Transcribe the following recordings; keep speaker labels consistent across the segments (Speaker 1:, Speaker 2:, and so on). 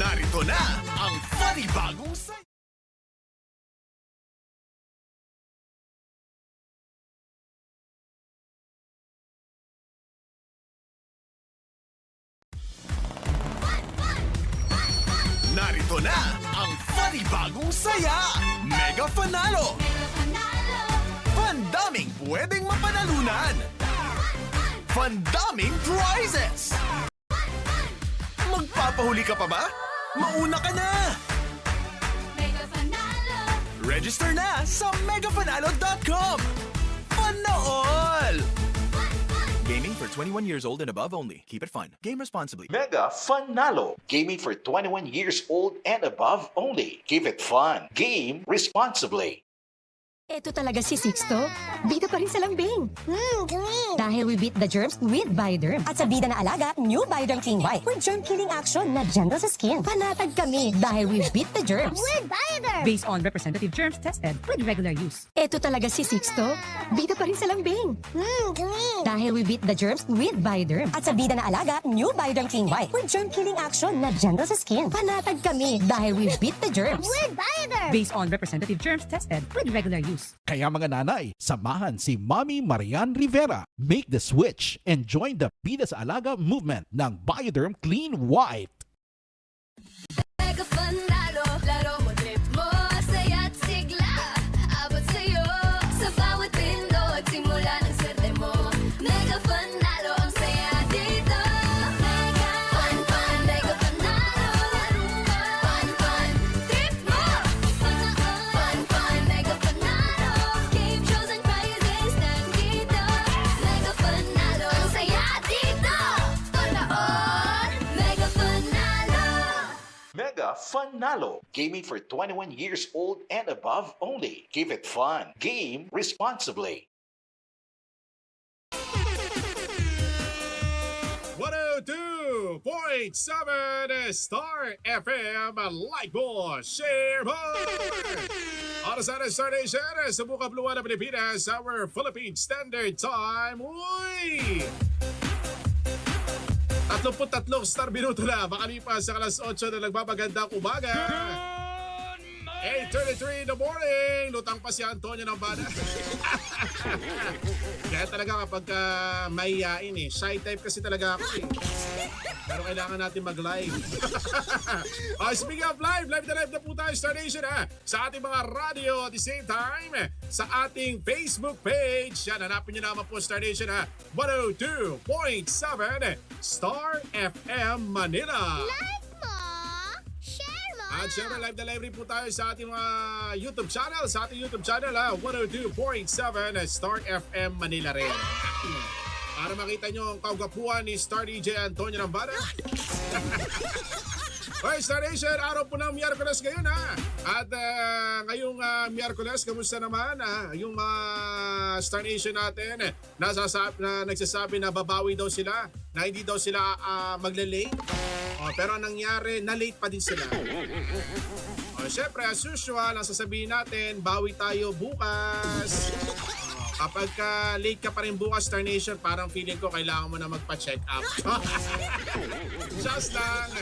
Speaker 1: Narito na ang funny bagong sa... Narito na ang funny bagong saya! Mega Fanalo! Pandaming pwedeng mapanalunan! Pandaming prizes! Magpapahuli ka pa ba? Mauna ka na! Register na sa na all! Gaming for 21 years old and above only. Keep it fun. Game responsibly.
Speaker 2: Mega Funalo. Gaming for 21 years old and above only. Keep it fun. Game responsibly.
Speaker 3: Ito talaga si Sixto. Bida pa rin sa lambing.
Speaker 4: Mmm, green.
Speaker 3: Dahil we beat the germs with Bioderm.
Speaker 4: At sa bida na alaga, new Bioderm Clean White with germ-killing action na gentle sa skin.
Speaker 3: Panatag kami dahil we beat the germs.
Speaker 4: With Bioderm.
Speaker 5: based on representative germs tested with regular use.
Speaker 3: Ito talaga si Sixto. Bida pa rin sa lambing.
Speaker 4: Mmm, green.
Speaker 3: Dahil we beat the germs with Bioderm.
Speaker 4: At sa bida na alaga, new Bioderm Clean White with germ-killing action na gentle sa skin.
Speaker 3: Panatag kami dahil we beat the germs.
Speaker 4: With Bioderm.
Speaker 5: Based on representative germs tested with regular use.
Speaker 6: Kaya mga nanay, samahan si Mommy Marian Rivera. Make the switch and join the Pida sa Alaga movement ng Bioderm Clean White.
Speaker 7: Mega
Speaker 2: Funalo. Gaming for 21 years old and above only. Give it fun. Game responsibly.
Speaker 8: 102.7 Star FM Like mo, share! Oras na Star Nation sa Buka Blue ng Pilipinas, our Philippine Standard Time. Uy! 33 star minuto na makalipas sa alas 8 na nagpapagandang umaga. 8.33 in the morning. Lutang pa si Antonio ng bana. Kaya talaga kapag uh, mahihain eh. Shy type kasi talaga ako eh. Pero kailangan natin mag-live. oh, speaking of live, live na live na po tayo Star Nation ha. Sa ating mga radio at the same time, sa ating Facebook page. Yan, hanapin nyo naman po Star Nation ha. 102.7 Star FM Manila.
Speaker 4: Like mo, share mo.
Speaker 8: At syempre, live na live rin po tayo sa ating mga YouTube channel. Sa ating YouTube channel, ha, 102.7 Star FM Manila rin. Para makita nyo ang kagapuan ni Star DJ Antonio Rambana. Hoy, Star Nation, araw po ng Miyerkules ngayon ha. At uh, ngayong uh, Miyerkules, kamusta naman ha? Yung mga Star Nation natin eh, nasasab- na nagsasabi na babawi daw sila, na hindi daw sila uh, magle-late. Oh, pero ang nangyari, na-late pa din sila. Oh, Siyempre, as usual, ang sasabihin natin, bawi tayo bukas. Kapag ka late ka pa rin bukas, Star Nation, parang feeling ko kailangan mo na magpa-check up. Just lang.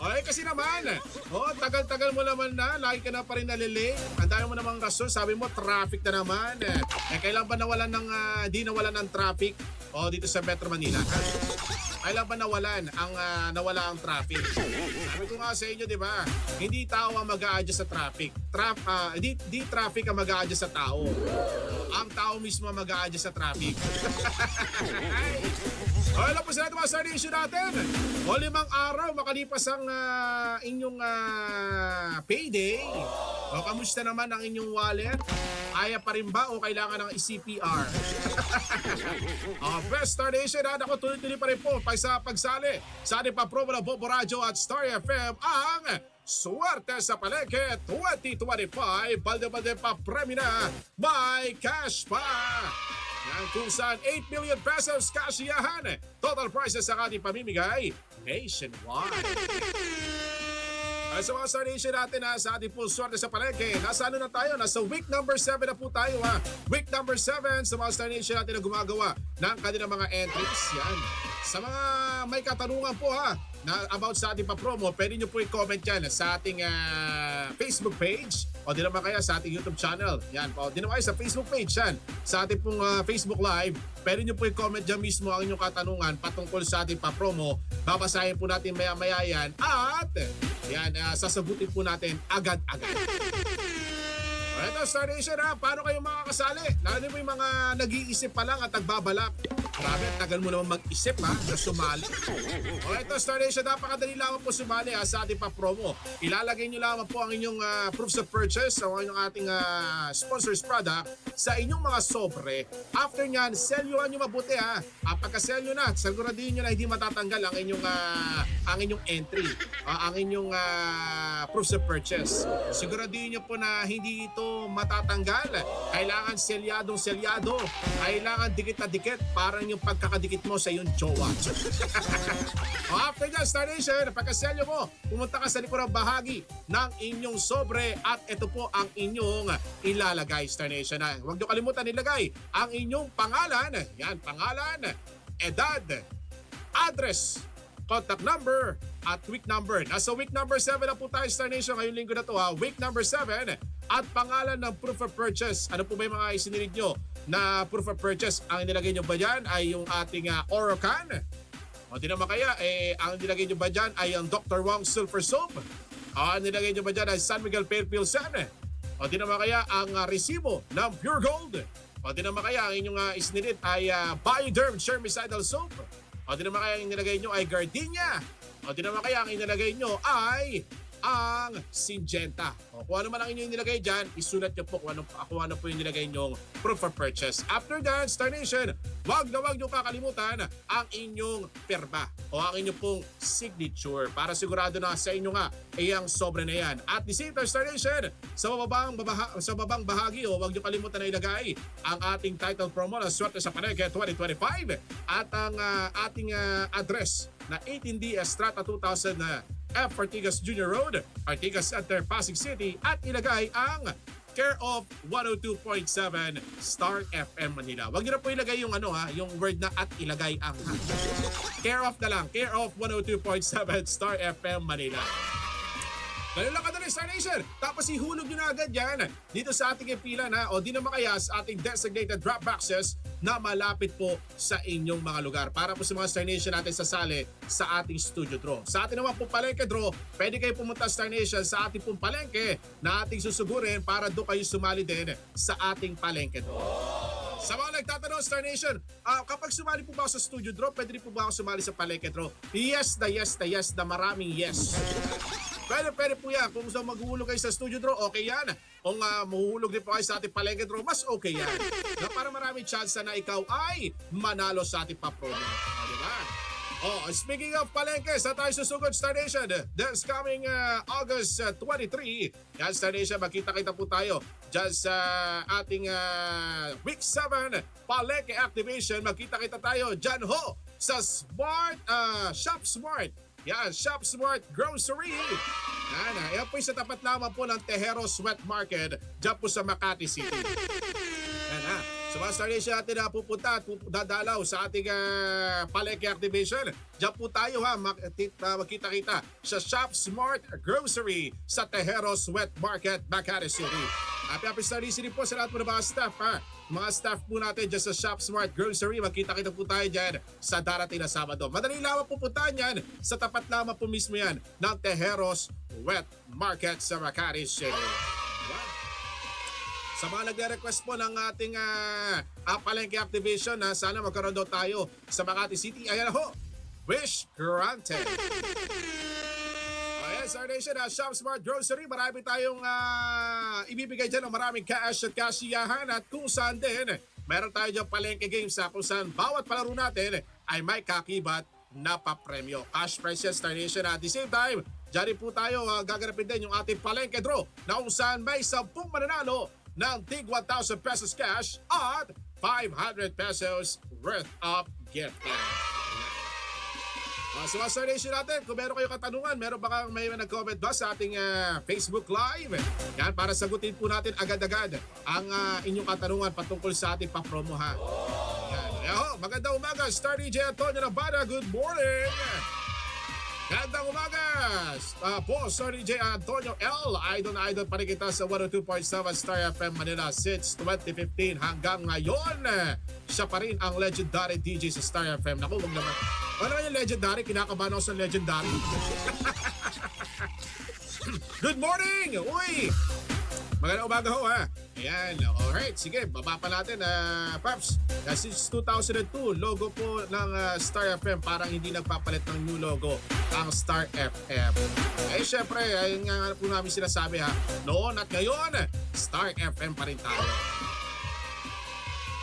Speaker 8: Okay, kasi naman, oh, tagal-tagal mo naman na, lagi ka na pa rin nalilate. Ang dami mo namang rason, sabi mo, traffic na naman. Eh, kailan ba nawalan ng, ah, di nawalan ng traffic? Oh, dito sa Metro Manila. Kailan ba nawalan ang ah, nawala ang traffic? Sabi ko nga sa inyo, di ba? Hindi tao ang mag adjust sa traffic. Trap, ah, di, di traffic ang mag adjust sa tao. Ang tao mismo ang mag adjust sa traffic. Okay lang po sa lahat mga Star Nation natin. O limang araw makalipas ang ah, inyong ah, payday. O kamusta naman ang inyong wallet? Kaya pa rin ba o kailangan ng CPR? o Best Star Nation, ha? Ako tuloy-tuloy pa rin po pag sa pagsali sa ating pa-promo ng Bobo Radio at Star FM ang Suwerte sa Palengke 2025 Balde-balde pa premyo na May cash pa yan kung saan 8 million pesos kasiyahan. Total prizes sa ating pamimigay nationwide. Ay, sa mga Star Nation natin ha, sa ating po swerte sa palengke, nasa ano na tayo? Nasa week number 7 na po tayo ha. Week number 7 sa mga Star Nation natin na gumagawa ng kanilang mga entries. Yan. Sa mga may katanungan po ha, na about sa ating pa-promo, pwede nyo po i-comment yan sa ating ah, Facebook page o di naman kaya sa ating YouTube channel. Yan po. Di naman kaya sa Facebook page yan. Sa ating pong ah, Facebook Live, pwede nyo po i-comment dyan mismo ang inyong katanungan patungkol sa ating pa-promo. Babasahin po natin maya-maya yan at yan, ah, sasagutin po natin agad-agad. Ito, Star Nation ha, paano kayo makakasali? Lalo mo yung mga nag-iisip pa lang at nagbabalak. Grabe, tagal mo naman mag-isip ha, na sumali. O ito, Star Nation, napakadali lamang po sumali ha, sa ating pa-promo. Ilalagay nyo lamang po ang inyong ah, proofs of purchase o ang inyong ating ah, sponsors product sa inyong mga sobre. After nyan, selyohan nyo mabuti ha. Ah, pagka-sell nyo na, siguraduhin nyo na hindi matatanggal ang inyong ah, ang inyong entry, ah, ang inyong ah, proofs of purchase. Siguraduhin nyo po na hindi ito matatanggal. Kailangan selyadong selyado. Kailangan dikit na dikit parang yung pagkakadikit mo sa iyong jowa. after that, Star Nation, pagkaselyo mo, pumunta ka sa likurang bahagi ng inyong sobre at ito po ang inyong ilalagay, Star Nation. Ah, Huwag niyo kalimutan ilagay ang inyong pangalan. Yan, pangalan, edad, address, contact number, at week number. Nasa week number 7 na po tayo, Star Nation, ngayong linggo na to ha. Week number 7 at pangalan ng proof of purchase. Ano po ba yung mga isinilid nyo na proof of purchase? Ang nilagay nyo ba dyan ay yung ating uh, Orocan? O di naman kaya, eh, ang nilagay nyo ba dyan ay ang Dr. Wong Silver Soap? Ang nilagay nyo ba dyan ay San Miguel Pale Pilsen? O di naman kaya ang uh, resibo ng Pure Gold? O di naman kaya ang inyong uh, isnilit ay uh, Bioderm Germicidal Soap? O di naman kaya ang nilagay nyo ay Gardenia? O di kaya ang inilagay nyo ay ang Syngenta. O kung ano man ang inyong nilagay dyan, isulat nyo po kung ano, kung ano po yung nilagay nyong proof of purchase. After that, Star Nation, wag na wag nyo kakalimutan ang inyong perma o ang inyong pong signature para sigurado na sa inyo nga ay ang sobre na yan. At the same time, Star Nation, sa babang, babaha, sa babang bahagi o wag nyo kalimutan na ilagay ang ating title promo na Swerte sa Paneke 2025 at ang ah, ating ah, address na 18D Estrata 2000 na F. Artigas Junior Road, Artigas Center, Pasig City at ilagay ang care of 102.7 Star FM Manila. Huwag niyo na po ilagay yung ano ha, yung word na at ilagay ang. Care of na lang, care of 102.7 Star FM Manila. Ganun lang kadali, Star Nation. Tapos ihulog nyo na agad yan dito sa ating pila na o di naman kaya sa ating designated drop boxes na malapit po sa inyong mga lugar. Para po sa mga Star Nation natin sasali sa ating studio draw. Sa ating naman pong palengke draw, pwede kayo pumunta Star Nation sa ating pong palengke na ating susugurin para doon kayo sumali din sa ating palengke draw. Sa mga nagtatanong, Star Nation, ah, kapag sumali po ba ako sa studio draw, pwede rin po ba ako sumali sa palengke draw? Yes na yes na yes na maraming yes. Pwede, pwede po yan. Kung gusto maghuhulog kayo sa studio draw, okay yan. Kung uh, mahuhulog din po kayo sa ating palengke draw, mas okay yan. na para maraming chance na ikaw ay manalo sa ating pa-promo. O, diba? Oh, speaking of palengke, sa tayo susugod Star Nation. This coming uh, August uh, 23, yan Star Nation, magkita-kita po tayo dyan sa ating uh, Week 7 Palengke Activation. Magkita-kita tayo dyan ho sa Smart, uh, Shop Smart. Yan, Shop Smart Grocery. Yan, ah, yan po sa tapat lamang po ng Tejeros Wet Market dyan po sa Makati City. Yan ha. Sa mga Star Nation natin na pupunta at dadalaw sa ating uh, palengke activation. Diyan po tayo ha, magkita-kita sa Shop Smart Grocery sa Tejeros Wet Market, Makati City. Happy happy Star po sa lahat po ng mga staff ha. Mga staff po natin dyan sa Shop Smart Grocery. Magkita-kita po tayo dyan sa darating na Sabado. Madali lamang pupuntahan yan. Sa tapat lamang po mismo yan ng Tejeros Wet Market sa Makati City. Sa mga nagre-request po ng ating uh, palengke activation na sana magkaroon daw tayo sa Makati City. Ayan ho, wish granted. Ayan, Star Nation, uh, Shop Smart Grocery. Marami tayong ah, ibibigay dyan ng maraming cash at kasiyahan at kung saan din, meron tayo dyan palengke games sa kung saan bawat palaro natin ay may kakibat na papremyo. Cash prizes, Star Nation. At the same time, dyan rin po tayo uh, gaganapin din yung ating palengke draw na kung saan may 10 mananalo ng tig 1,000 pesos cash at 500 pesos worth of gift. Uh, Star Nation natin, kung meron kayo katanungan, meron ba kang may nag-comment ba sa ating ah, Facebook Live? Yan, para sagutin po natin agad-agad ang ah, inyong katanungan patungkol sa ating papromo ha. Yan. Yaho, magandang umaga, Star DJ Antonio Labada. Good morning! Magandang umaga! Uh, po, Star DJ Antonio L. Idol na idol pa rin kita sa 102.7 Star FM Manila since 2015 hanggang ngayon. Siya pa rin ang legendary DJ sa Star FM. Naku, wag naman. Ano yung legendary? Kinakabahan ako sa legendary. Good morning! Uy! Magandang umaga ho ha. Ayan, alright. Sige, baba pa natin. Uh, Paps, uh, since 2002, logo po ng uh, Star FM parang hindi nagpapalit ng new logo ang Star FM. Eh syempre, ayun nga po namin sinasabi ha. Noon at ngayon, Star FM pa rin tayo.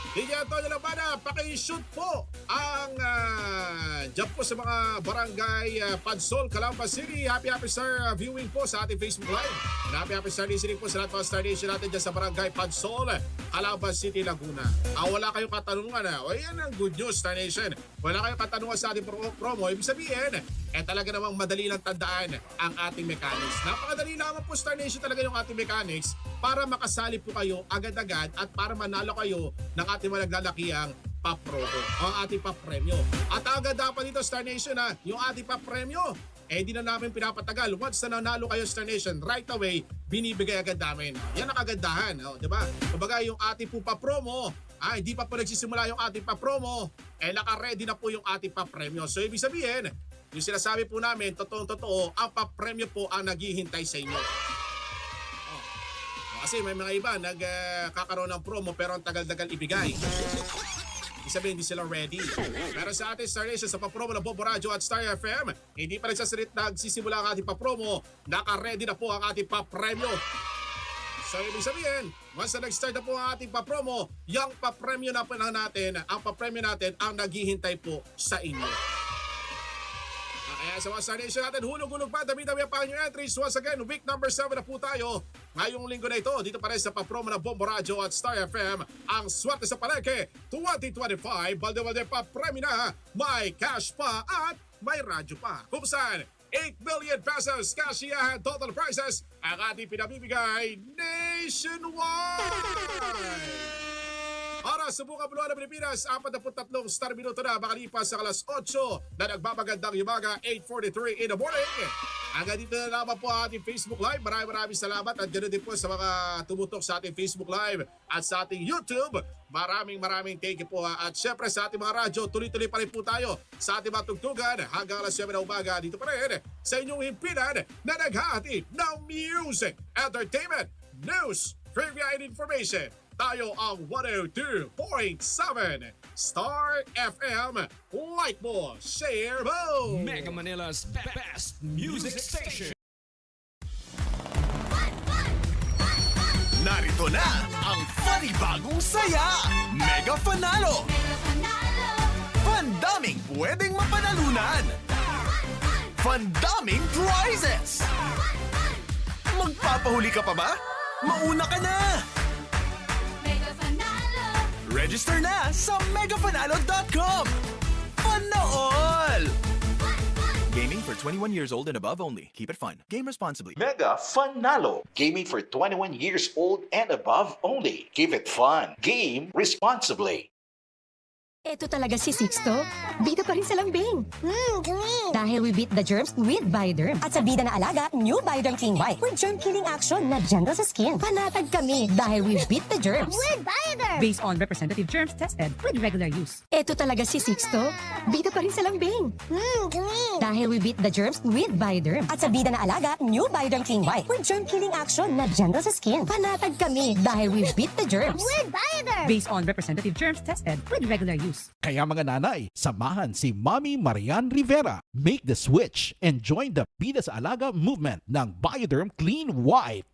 Speaker 8: DJ Antonio Labada, paki-shoot po ang uh, dyan po sa mga barangay uh, Pansol, Calamba City. Happy Happy Star uh, viewing po sa ating Facebook Live. And happy Happy Star listening po sa lahat mga Star Nation natin dyan sa barangay Pansol, Calamba City, Laguna. Ah, wala kayong katanungan ha. O yan ang good news, Star Nation. Wala kayong katanungan sa ating pro- promo. Ibig sabihin, eh talaga namang madali lang tandaan ang ating mechanics. Napakadali naman po Star Nation talaga yung ating mechanics para makasali po kayo agad-agad at para manalo kayo ng ating mga naglalakiang paprobo, ang ating papremyo. At agad dapat dito Star Nation ha, yung ating papremyo, eh di na namin pinapatagal. Once na nanalo kayo Star Nation, right away, binibigay agad namin. Yan ang kagandahan, oh, di ba? Kumbaga yung ating po papromo, ah, hindi pa po nagsisimula yung ating papromo, eh naka-ready na po yung ating papremyo. So ibig sabihin, yung sinasabi po namin, totoong-totoo, ang papremyo po ang naghihintay sa inyo. Kasi may mga iba nagkakaroon ng promo pero ang tagal-tagal ibigay. Ibig sabihin, hindi sila ready. Pero sa ating Star Nation, sa papromo ng Bobo Radio at Star FM, hindi pa nagsasalit nagsisimula ang ating papromo. Naka-ready na po ang ating papremyo. So, ibig sabihin, once na nag-start na po ang ating papromo, yung papremyo na po na natin, ang papremyo natin ang naghihintay po sa inyo. Kaya sa Star Nation natin, hulog-hulog pa, dami-dami pa ang entries. Once again, week number 7 na po tayo. Ngayong linggo na ito, dito pa rin sa papromo ng Bombo Radio at Star FM, ang swerte sa palengke 2025. Balde-balde pa, premi na, may cash pa at may radyo pa. Kung saan, 8 million pesos kashiyahan total prizes ang ating pinamimigay nationwide! Para sa buong kabuluhan ng Pilipinas, 43 star minuto na makalipas sa alas 8 na nagbabagandang umaga 8.43 in the morning. Hanggang dito na naman po ating Facebook Live. Maraming maraming salamat at ganoon din po sa mga tumutok sa ating Facebook Live at sa ating YouTube. Maraming maraming thank you po ha. At syempre sa ating mga radyo, tuloy-tuloy pa rin po tayo sa ating mga tugtugan hanggang alas 7 na umaga dito pa rin sa inyong himpinan na naghahati ng music, entertainment, news, trivia and information. Tayo ang 102.7 Star FM. Like mo, share mo!
Speaker 9: Mega Manila's best music station.
Speaker 1: Narito na ang funny bagong saya! Mega Fanalo! Pandaming pwedeng mapanalunan! Pandaming prizes! Magpapahuli ka pa ba? Mauna ka na! Register na sa na all! Gaming for 21 years old and above only. Keep it fun. Game responsibly.
Speaker 2: Mega Fanalo. Gaming for 21 years old and above only. Keep it fun. Game responsibly.
Speaker 3: Eto talaga si Sixto. Bida pa rin sa lambing.
Speaker 4: Hmm, Dahil we beat the germs with Bioderm. At sa bida na alaga, new Bioderm Clean White. With germ-killing action na gentle sa skin. Panatag kami dahil we beat the germs. With Bioderm!
Speaker 5: Based on representative germs tested with regular use.
Speaker 3: Eto talaga si Sixto. Bida pa rin sa lambing.
Speaker 4: Hmm, Dahil we beat the germs with Bioderm. At sa bida na alaga, new Bioderm Clean White. With germ-killing action na gentle sa skin. Panatag kami dahil we beat the germs. With Bioderm!
Speaker 5: Based on representative germs tested with regular use.
Speaker 6: Kaya mga nanay, samahan si Mommy Marian Rivera. Make the switch and join the Bida sa Alaga movement ng Bioderm Clean White.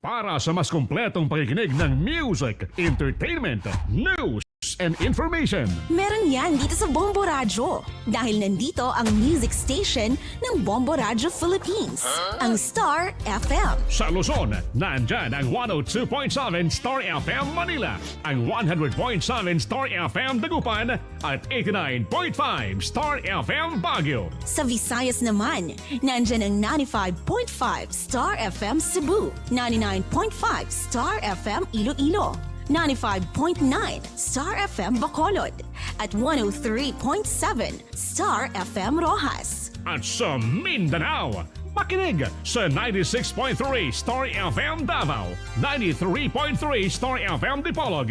Speaker 10: Para sa mas kompletong pakikinig ng music, entertainment, news, and information.
Speaker 11: Meron yan dito sa Bombo Radyo. Dahil nandito ang music station ng Bombo Radyo Philippines. Ang Star FM.
Speaker 10: Sa Luzon, nandyan ang 102.7 Star FM Manila, ang 100.7 Star FM Dagupan, at 89.5 Star FM Baguio.
Speaker 11: Sa Visayas naman, nandyan ang 95.5 Star FM Cebu, 99.5 Star FM Iloilo, 95.9 Star FM Bacolod at 103.7 Star FM Rojas.
Speaker 10: At sa Mindanao, makinig sa 96.3 Star FM Davao, 93.3 Star FM Dipolog,